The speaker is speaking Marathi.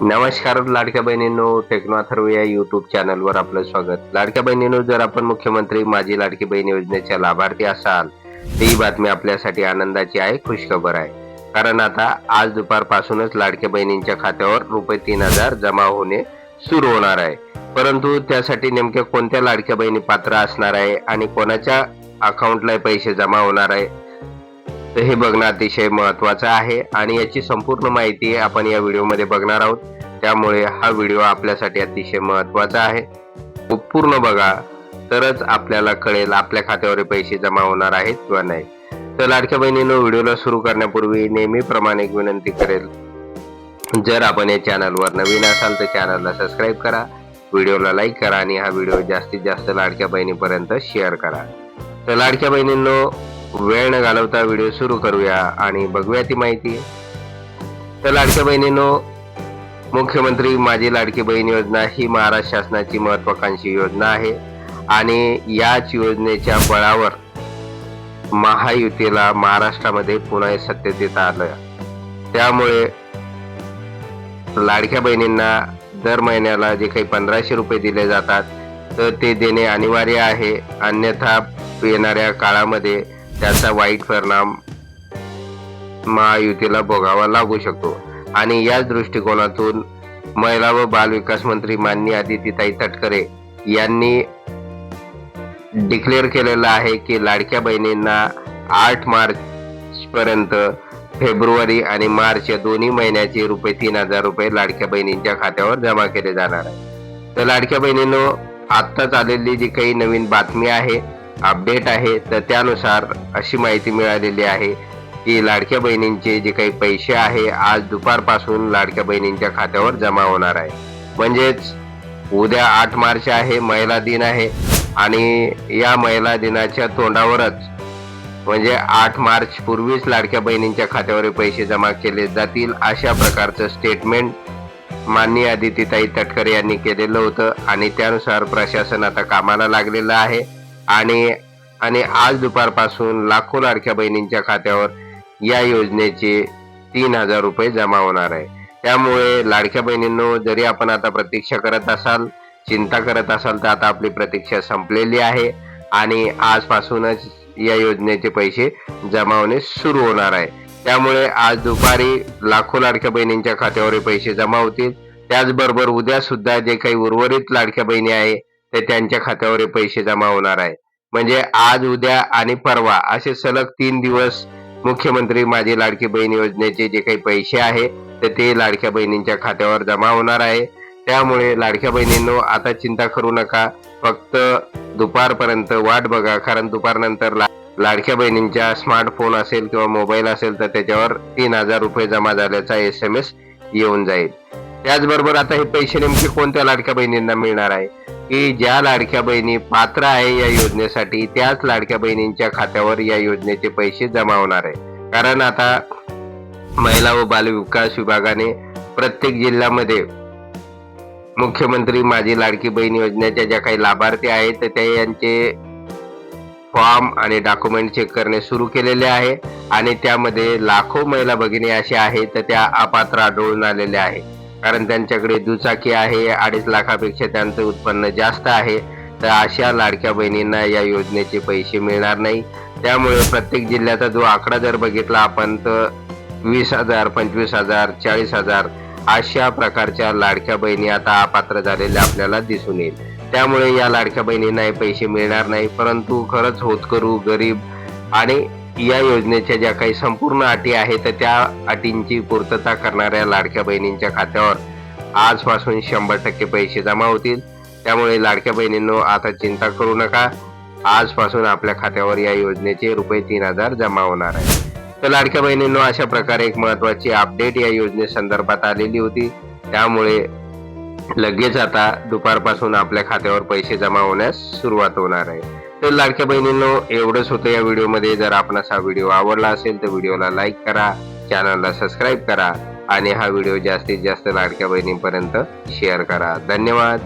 नमस्कार लाडक्या बहिणींनो टेक्नॉथर्व या युट्यूब चॅनलवर आपलं स्वागत. लाडक्या बहिणींनो जर आपण मुख्यमंत्री माझी लाडकी बहीण योजनेच्या लाभार्थी असाल तर ही बातमी आपल्यासाठी आनंदाची आहे खुशखबर आहे. कारण आता आज दुपारपासूनच लाडक्या बहिणींच्या खात्यावर रुपये तीन हजार जमा होणे सुरू होणार आहे. परंतु त्यासाठी नेमक्या कोणत्या लाडक्या बहिणी पात्र असणार आहे आणि कोणाच्या अकाउंटला पैसे जमा होणार आहे तर हे बघणं अतिशय महत्वाचं आहे आणि याची संपूर्ण माहिती आपण या व्हिडिओमध्ये बघणार आहोत. त्यामुळे हा व्हिडिओ आपल्यासाठी अतिशय महत्त्वाचा आहे. पूर्ण बघा तरच आपल्याला कळेल आपल्या खात्यावर पैसे जमा होणार आहेत किंवा नाही. तर लाडक्या बहिणीनं व्हिडिओला सुरू करण्यापूर्वी नेहमीप्रमाणे एक विनंती करेल. जर आपण या चॅनलवर नवीन असाल तर चॅनलला सबस्क्राईब करा व्हिडिओला लाईक करा आणि हा व्हिडिओ जास्तीत जास्त लाडक्या बहिणीपर्यंत शेअर करा. तर लाडक्या बहिणींनो वेळ न घालवता व्हिडिओ सुरू करूया आणि बघूया ती माहिती. तर लाडक्या बहिणींनो मुख्यमंत्री माझी लाडकी बहीण योजना ही महाराष्ट्र शासनाची महत्वाकांक्षी योजना आहे आणि याच योजनेच्या बळावर महायुतीला महाराष्ट्रामध्ये पुन्हा सत्य सत्तेत येता आलं. त्यामुळे लाडक्या बहिणींना दर महिन्याला जे काही पंधराशे रुपये दिले जातात तर ते देणे अनिवार्य आहे. अन्यथा येणाऱ्या काळामध्ये त्याचा वाईट परिणाम महायुतीला भोगावा लागू शकतो. आणि याच दृष्टिकोनातून महिला व बाल विकास मंत्री माननीय आदितीताई तटकरे यांनी डिक्लेअर केलेलं आहे की लाडक्या बहिणींना आठ मार्च पर्यंत फेब्रुवारी आणि मार्च या दोन्ही महिन्याचे रुपये तीन हजार रुपये लाडक्या बहिणींच्या खात्यावर जमा केले जाणार आहे. तर लाडक्या बहिणींनो आत्ताच आलेली जी काही नवीन बातमी आहे अपडेट आहे तर त्यानुसार अशी माहिती मिळालेली आहे की लाडक्या बहिणींचे जे काही पैसे आहे आज दुपारपासून लाडक्या बहिणींच्या खात्यावर जमा होणार आहे. म्हणजेच उद्या आठ मार्च आहे महिला दिन आहे आणि या महिला दिनाच्या तोंडावरच म्हणजे आठ मार्च पूर्वीच लाडक्या बहिणींच्या खात्यावर पैसे जमा केले जातील अशा प्रकारचं स्टेटमेंट माननीय आदितीताई तटकरे यांनी केलेलं होतं आणि त्यानुसार प्रशासन आता कामाला लागलेलं आहे. आणि आणि आज दुपारपासून लाखो लाडक्या बहिणींच्या खात्यावर या योजनेचे तीन हजार रुपये जमा होणार आहे. त्यामुळे लाडक्या बहिणींनो जरी आपण आता प्रतीक्षा करत असाल चिंता करत असाल तर आता आपली प्रतीक्षा संपलेली आहे आणि आजपासूनच या योजनेचे पैसे जमा होणे सुरू होणार आहे. त्यामुळे आज दुपारी लाखो लाडक्या बहिणींच्या खात्यावर पैसे जमा होतील. त्याचबरोबर उद्या सुद्धा जे काही उर्वरित लाडक्या बहिणी आहे ते त्यांच्या खात्यावर पैसे जमा होणार आहे म्हणजे आज उद्या आणि परवा असे सलग तीन दिवस मुख्यमंत्री माझी लाडकी बहीण योजनेचे जे काही पैसे आहे तर ते लाडक्या बहिणींच्या खात्यावर जमा होणार आहे. त्यामुळे लाडक्या बहिणींनो आता चिंता करू नका. फक्त दुपारपर्यंत वाट बघा. कारण दुपारनंतर ला लाडक्या बहिणींच्या स्मार्टफोन असेल किंवा मोबाईल असेल तर त्याच्यावर तीन हजार रुपये जमा झाल्याचा एस एम एस येऊन जाईल. त्याचबरोबर आता हे पैसे नेमके कोणत्या लाडक्या बहिणींना मिळणार आहे? की ज्या लाडक्या बहिणी पात्र आहे या योजनेसाठी त्याच लाडक्या बहिणींच्या खात्यावर या योजनेचे पैसे जमा होणार आहे. कारण आता महिला व बाल विकास विभागाने प्रत्येक जिल्ह्यामध्ये मुख्यमंत्री माझी लाडकी बहीण योजनेच्या ज्या काही लाभार्थी आहेत तर त्या यांचे फॉर्म आणि डॉक्युमेंट चेक करणे सुरू केलेले आहे. आणि त्यामध्ये लाखो महिला भगिनी अशा आहेत तर त्या अपात्र आढळून आलेल्या आहे कारण त्यांच्याकडे दुचाकी आहे अडीच लाखापेक्षा त्यांचं उत्पन्न जास्त आहे तर अशा लाडक्या बहिणींना या योजनेचे पैसे मिळणार नाही. त्यामुळे प्रत्येक जिल्ह्याचा जो आकडा जर बघितला आपण तर वीस हजार पंचवीस हजार चाळीस हजार अशा प्रकारच्या लाडक्या बहिणी आता अपात्र झालेल्या आपल्याला दिसून येईल. त्यामुळे या लाडक्या बहिणींनाही पैसे मिळणार नाही परंतु खरंच होतकरू गरीब आणि या योजनेच्या ज्या काही संपूर्ण अटी आहेत तर त्या अटींची पूर्तता करणाऱ्या लाडक्या बहिणींच्या खात्यावर आजपासून शंभर टक्के पैसे जमा होतील. त्यामुळे लाडक्या बहिणींनो आता चिंता करू नका. आजपासून आपल्या खात्यावर या योजनेचे रुपये तीन हजार जमा होणार आहे. तर लाडक्या बहिणींनो अशा प्रकारे एक महत्वाची अपडेट या योजनेसंदर्भात आलेली होती. त्यामुळे लगेच आता दुपारपासून आपल्या खात्यावर पैसे जमा होण्यास सुरुवात होणार आहे. तर लाडक्या बहिणींनो एवढंच होतं या व्हिडिओमध्ये. जर आपणास हा व्हिडिओ आवडला असेल तर व्हिडिओला लाईक करा चॅनलला सबस्क्राईब करा आणि हा व्हिडिओ जास्तीत जास्त लाडक्या बहिणींपर्यंत शेअर करा. धन्यवाद.